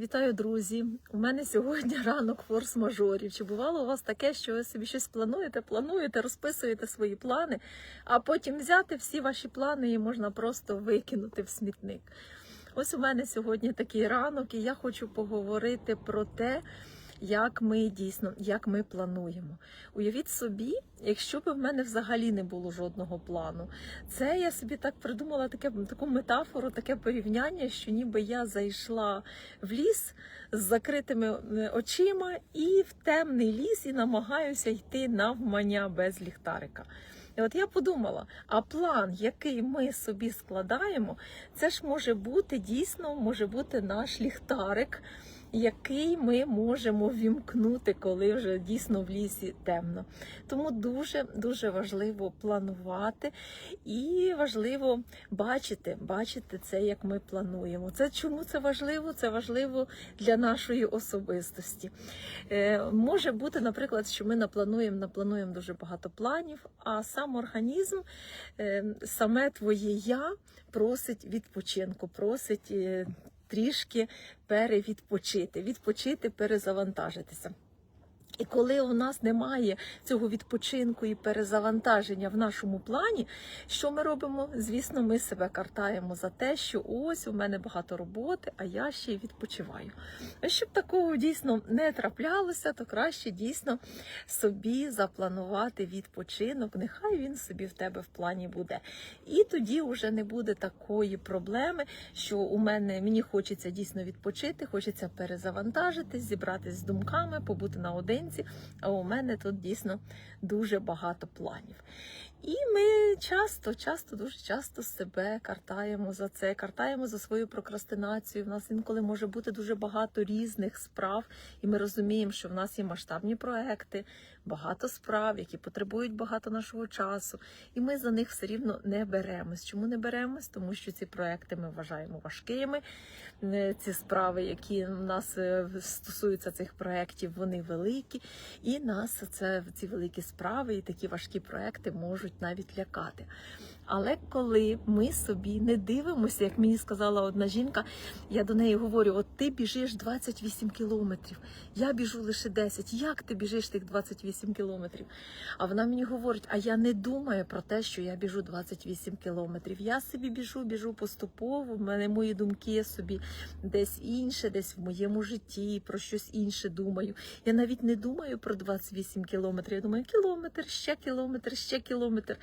Вітаю, друзі! У мене сьогодні ранок форс-мажорів. Чи бувало у вас таке, що ви собі щось плануєте, плануєте, розписуєте свої плани, а потім взяти всі ваші плани і можна просто викинути в смітник? Ось у мене сьогодні такий ранок, і я хочу поговорити про те, як ми дійсно як ми плануємо. Уявіть собі, якщо б в мене взагалі не було жодного плану. Це я собі так придумала таке таку метафору, таке порівняння, що ніби я зайшла в ліс з закритими е, очима і в темний ліс, і намагаюся йти навмання без ліхтарика. І от я подумала: а план, який ми собі складаємо, це ж може бути дійсно може бути наш ліхтарик, який ми можемо вімкнути, коли вже дійсно в лісі темно. Тому дуже дуже важливо планувати і важливо бачити, бачити це, як ми плануємо. Це чому це важливо? Це важливо для нашої особистості. Е, може бути, наприклад, що ми наплануємо, наплануємо дуже багато планів, а сам організм, е, саме твоє я просить відпочинку, просить е, трішки перевідпочити, відпочити, перезавантажитися. І коли у нас немає цього відпочинку і перезавантаження в нашому плані, що ми робимо? Звісно, ми себе картаємо за те, що ось у мене багато роботи, а я ще й відпочиваю. А щоб такого дійсно не траплялося, то краще дійсно собі запланувати відпочинок. Нехай він собі в тебе в плані буде. І тоді вже не буде такої проблеми, що у мене мені хочеться дійсно відпочити, хочеться перезавантажитись, зібратись з думками, побути наодинці. А у мене тут дійсно дуже багато планів. І ми часто, часто, дуже часто себе картаємо за це, картаємо за свою прокрастинацію. В нас інколи може бути дуже багато різних справ, і ми розуміємо, що в нас є масштабні проекти, багато справ, які потребують багато нашого часу. І ми за них все рівно не беремось. Чому не беремось? Тому що ці проекти ми вважаємо важкими. Е, Ці справи, які в нас е, стосуються цих проєктів, вони великі, і нас це ці великі справи і такі важкі проекти можуть навіть лякати. Але коли ми собі не дивимося, як мені сказала одна жінка, я до неї говорю: от ти біжиш 28 кілометрів, я біжу лише 10. Як ти біжиш тих 28 кілометрів? А вона мені говорить: а я не думаю про те, що я біжу 28 кілометрів. Я собі біжу, біжу поступово. В мене мої думки собі десь інше, десь в моєму житті, про щось інше думаю. Я навіть не думаю про 28 кілометрів. Я думаю, кілометр, ще кілометр, ще кілометр.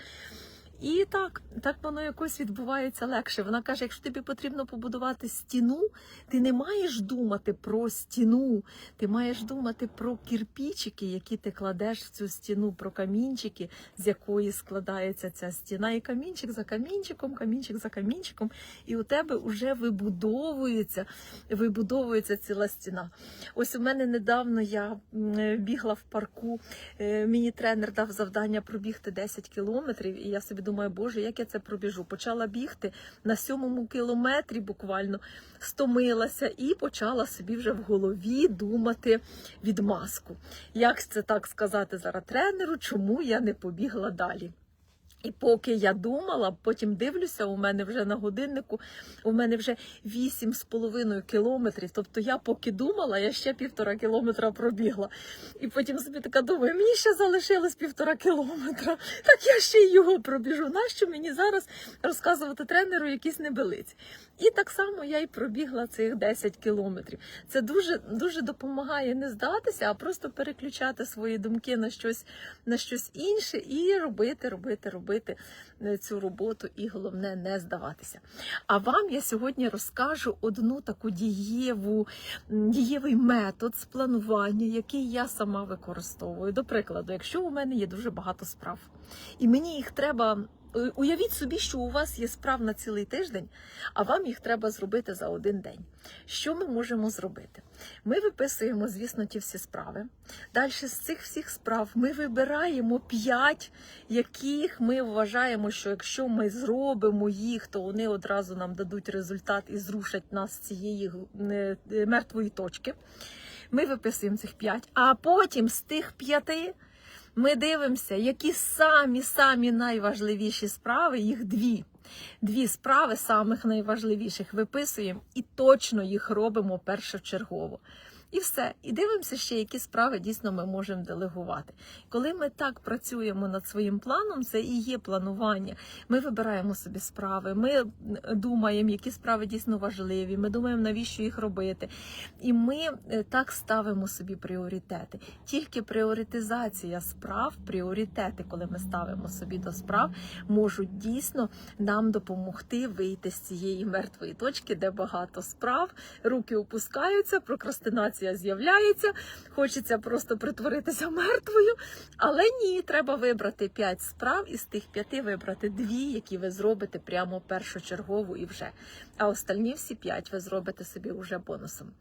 І так, так воно якось відбувається легше. Вона каже: якщо тобі потрібно побудувати стіну, ти не маєш думати про стіну, ти маєш думати про кірпічики, які ти кладеш в цю стіну, про камінчики, з якої складається ця стіна. І камінчик за камінчиком, камінчик за камінчиком, і у тебе вже вибудовується, вибудовується ціла стіна. Ось у мене недавно я бігла в парку. е, Мені тренер дав завдання пробігти 10 кілометрів, і я собі думаю, боже, як я це пробіжу. Почала бігти на сьомому кілометрі, буквально стомилася, і почала собі вже в голові думати відмазку. Як це так сказати зараз тренеру, чому я не побігла далі? І поки я думала, потім дивлюся, у мене вже на годиннику, у мене вже 8,5 кілометрів. Тобто я поки думала, я ще півтора кілометра пробігла. І потім собі така думаю, мені ще залишилось півтора кілометра, так я ще й його пробіжу. Нащо мені зараз розказувати тренеру якісь небелиці? І так само я й пробігла цих 10 кілометрів. Це дуже дуже допомагає не здатися, а просто переключати свої думки на щось на щось інше і робити, робити, робити е, цю роботу, і головне не здаватися. А вам я сьогодні розкажу одну таку дієву, дієвий метод з планування, який я сама використовую. До прикладу, якщо у мене є дуже багато справ, і мені їх треба. Е, Уявіть собі, що у вас є справ на цілий тиждень, а вам їх треба зробити за один день. Що ми можемо зробити? Ми виписуємо, звісно, ті всі справи. Далі з цих всіх справ ми вибираємо п'ять, яких ми вважаємо, що якщо ми зробимо їх, то вони одразу нам дадуть результат і зрушать нас з цієї е, мертвої точки. Ми виписуємо цих п'ять, а потім з тих п'яти. Ми дивимося, які самі самі найважливіші справи, їх дві. Дві справи самих найважливіших виписуємо і точно їх робимо першочергово. І все. І дивимося ще, які справи дійсно ми можемо делегувати. Коли ми так працюємо над своїм планом, це і є планування. Ми вибираємо собі справи, ми думаємо, які справи дійсно важливі. Ми думаємо, навіщо їх робити. І ми е, так ставимо собі пріоритети. Тільки пріоритизація справ, пріоритети, коли ми ставимо собі до справ, можуть дійсно нам допомогти вийти з цієї мертвої точки, де багато справ, руки опускаються, прокрастинація з'являється, хочеться просто притворитися мертвою. Але ні, треба вибрати 5 справ, із тих п'яти вибрати дві, які ви зробите прямо першочергово і вже. А остальні всі п'ять ви зробите собі вже бонусом.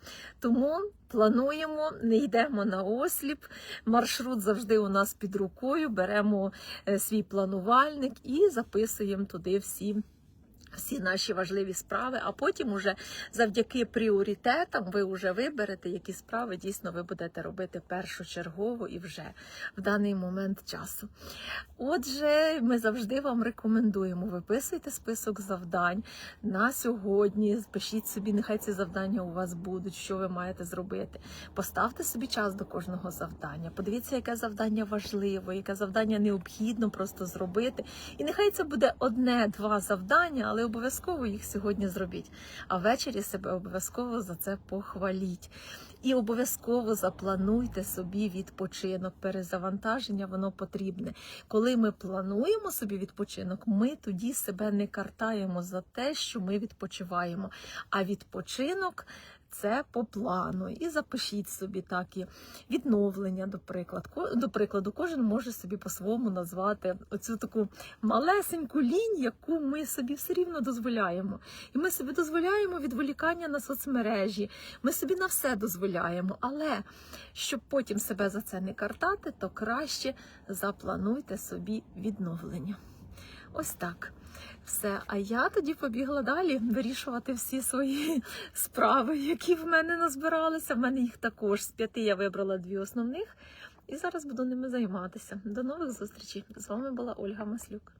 Тому плануємо, не йдемо на осліп. Маршрут завжди у нас під рукою. Беремо е, свій планувальник і записуємо туди всі. Всі наші важливі справи, а потім уже завдяки пріоритетам ви вже виберете, які справи дійсно ви будете робити першочергово і вже в даний момент часу. Отже, ми завжди вам рекомендуємо виписуйте список завдань на сьогодні. Пишіть собі, нехай ці завдання у вас будуть, що ви маєте зробити. Поставте собі час до кожного завдання. Подивіться, яке завдання важливо, яке завдання необхідно просто зробити. І нехай це буде одне-два завдання, але обов'язково їх сьогодні зробіть. А ввечері себе обов'язково за це похваліть. І обов'язково заплануйте собі відпочинок. Перезавантаження воно потрібне. Коли ми плануємо собі відпочинок, ми тоді себе не картаємо за те, що ми відпочиваємо. А відпочинок це по плану. І запишіть собі так і відновлення, до прикладу. До прикладу, кожен може собі по-своєму назвати оцю таку малесеньку лінь, яку ми собі все рівно дозволяємо. І ми собі дозволяємо відволікання на соцмережі. Ми собі на все дозволяємо. Але щоб потім себе за це не картати, то краще заплануйте собі відновлення. Ось так. Все, а я тоді побігла далі вирішувати всі свої справи, які в мене назбиралися. В мене їх також з п'яти я вибрала дві основних, і зараз буду ними займатися. До нових зустрічей. З вами була Ольга Маслюк.